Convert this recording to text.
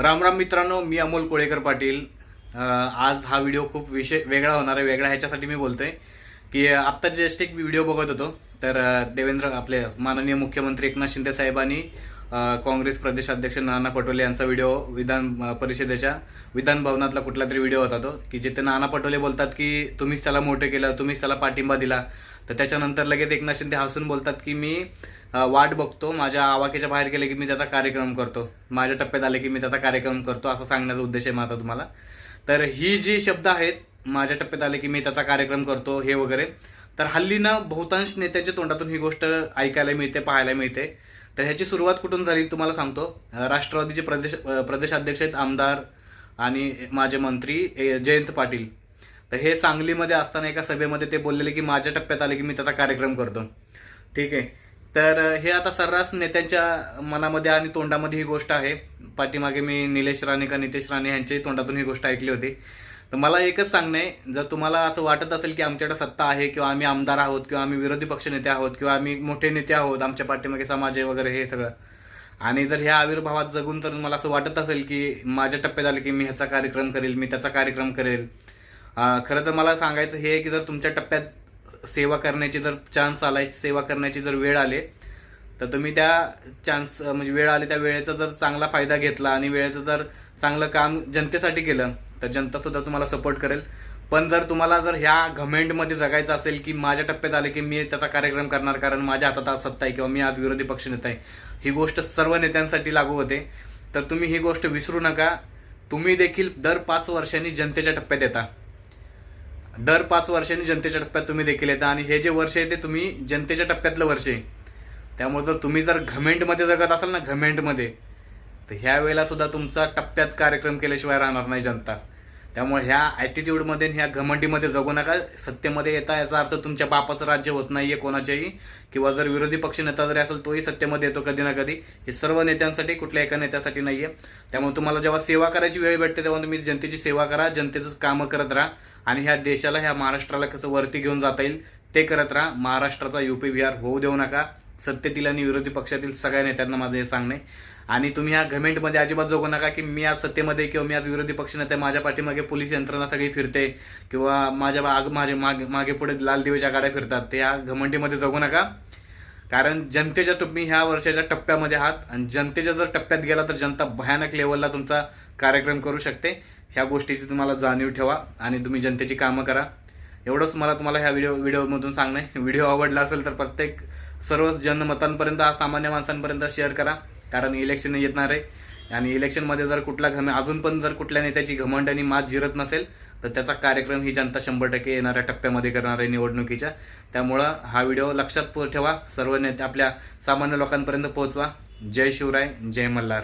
राम राम मित्रांनो मी अमोल कोळेकर पाटील. आज हा व्हिडिओ खूप विषय वेगळा होणार आहे वेगळा ह्याच्यासाठी मी बोलतोय. की आत्ता जस्ट एक व्हिडिओ बघत होतो. तर देवेंद्र आपले माननीय मुख्यमंत्री एकनाथ शिंदे साहेबांनी काँग्रेस प्रदेशाध्यक्ष नाना पटोले यांचा व्हिडिओ विधान परिषदेच्या विधान भवनातला कुठला तरी व्हिडिओ होता तो. की जिथे नाना पटोले बोलतात की तुम्हीच त्याला मोठे केलं तुम्हीच त्याला पाठिंबा दिला. तर त्याच्यानंतर लगेच एकनाथ शिंदे हसून बोलतात की मी वाट बघतो. माझ्या आवाक्याच्या बाहेर गेले की मी त्याचा कार्यक्रम करतो. माझ्या टप्प्यात आले की मी त्याचा कार्यक्रम करतो असं सांगण्याचा उद्देश आहे माझा तुम्हाला. तर ही जी शब्द आहेत माझ्या टप्प्यात आले की मी त्याचा कार्यक्रम करतो हे वगैरे. तर हल्ली ना बहुतांश नेत्यांच्या तोंडातून ही गोष्ट ऐकायला मिळते पाहायला मिळते. तर ह्याची सुरुवात कुठून झाली तुम्हाला सांगतो. राष्ट्रवादीचे प्रदेश प्रदेशाध्यक्ष आहेत आमदार आणि माझे मंत्री ए, जयंत पाटील. तर हे सांगलीमध्ये असताना एका सभेमध्ये ते बोललेले की माझ्या टप्प्यात आले की मी त्याचा कार्यक्रम करतो. ठीक आहे. तर हे आता सर्रास नेत्यांच्या मनामध्ये आणि तोंडामध्ये ही गोष्ट आहे. पाठीमागे मी निलेश राणे का नितेश राणे यांच्याही तोंडातून ही गोष्ट ऐकली होती. तर मला एकच सांगणं आहे जर तुम्हाला असं वाटत असेल की आमच्याकडे सत्ता आहे किंवा आम्ही आमदार आहोत किंवा आम्ही विरोधी पक्षनेते आहोत किंवा आम्ही मोठे नेते आहोत आमच्या पाठीमागे समाज आहे वगैरे हे सगळं. आणि जर ह्या आविर्भावात जगून तर मला असं वाटत असेल की माझ्या टप्प्यात आलं की मी ह्याचा कार्यक्रम करेल मी त्याचा कार्यक्रम करेल. खरं तर मला सांगायचं हे आहे की जर तुमच्या टप्प्यात सेवा करण्याची जर चान्स आलाय सेवा करण्याची जर वेळ आले तर तुम्ही त्या चान्स म्हणजे वेळ आली त्या वेळेचा जर चांगला फायदा घेतला आणि वेळेचं जर चांगलं काम जनतेसाठी केलं तर जनता सुद्धा तुम्हाला सपोर्ट करेल. पण जर तुम्हाला जर ह्या घमेंटमध्ये जगायचं असेल की माझ्या टप्प्यात आले की मी त्याचा कार्यक्रम करणार कारण माझ्या हातात आज सत्ता आहे किंवा मी आज विरोधी पक्षनेता आहे ही गोष्ट सर्व नेत्यांसाठी लागू होते तर तुम्ही ही गोष्ट विसरू नका. तुम्ही देखील दर पाच वर्षांनी जनतेच्या टप्प्यात येता. दर पाच वर्षांनी जनतेच्या टप्प्यात तुम्ही देखील येता आणि हे जे वर्ष आहे ते तुम्ही जनतेच्या टप्प्यातलं वर्ष आहे. त्यामुळे जर तुम्ही जर घमेंटमध्ये जगत असाल ना घमेंटमध्ये तर ह्या वेळेला सुद्धा तुमचा टप्प्यात कार्यक्रम केल्याशिवाय राहणार नाही जनता. त्यामुळे ह्या ॲटिट्यूडमध्ये ह्या घमंडीमध्ये जगू नका. सत्तेमध्ये येता याचा अर्थ तुमच्या बापाचं राज्य होत नाही आहे कोणाच्याही किंवा जर विरोधी पक्ष नेता जरी असेल तोही सत्तेमध्ये येतो कधी ना कधी. हे सर्व नेत्यांसाठी कुठल्या एका नेत्यासाठी नाही आहे त्यामुळे तुम्हाला जेव्हा सेवा करायची वेळ भेटते तेव्हा तुम्ही जनतेची सेवा करा जनतेचं कामं करत राहा. आणि ह्या देशाला ह्या महाराष्ट्राला कसं वरती घेऊन जाता येईल ते करत राहा. महाराष्ट्राचा युपी बिहार होऊ देऊ नका. सत्तेतील आणि विरोधी पक्षातील सगळ्या नेत्यांना माझं हे सांगणे. आणि तुम्ही ह्या घमेंटमध्ये अजिबात जगू नका की मी आज सत्तेमध्ये किंवा मी आज विरोधी पक्षनेते माझ्या पाठीमागे पोलीस यंत्रणा सगळी फिरते किंवा माझ्या माग माझे मागे मागे पुढे लाल दिवेच्या गाड्या फिरतात. ते ह्या घमंडीमध्ये जगू नका. कारण जनतेच्या तुम्ही ह्या वर्षाच्या टप्प्यामध्ये आहात. आणि जनतेच्या जर टप्प्यात गेला तर जनता भयानक लेवलला तुमचा कार्यक्रम करू शकते. ह्या गोष्टीची तुम्हाला जाणीव ठेवा आणि तुम्ही जनतेची कामं करा. एवढंच मला तुम्हाला ह्या व्हिडिओ व्हिडिओमधून सांगणं आहे. व्हिडिओ आवडला असेल तर प्रत्येक सर्व जनमतांपर्यंत हा सामान्य माणसांपर्यंत शेअर करा. कारण इलेक्शन येणार आहे. आणि इलेक्शनमध्ये जर कुठला घम अजून पण जर कुठल्या नेत्याची घमंड आणि मात जिरत नसेल तर त्याचा कार्यक्रम ही जनता शंभर टक्के येणाऱ्या टप्प्यामध्ये करणार आहे निवडणुकीच्या. त्यामुळं हा व्हिडिओ लक्षात पो- ठेवा. सर्व नेते आपल्या सामान्य लोकांपर्यंत पोहोचवा. जय शिवराय जय मल्हार.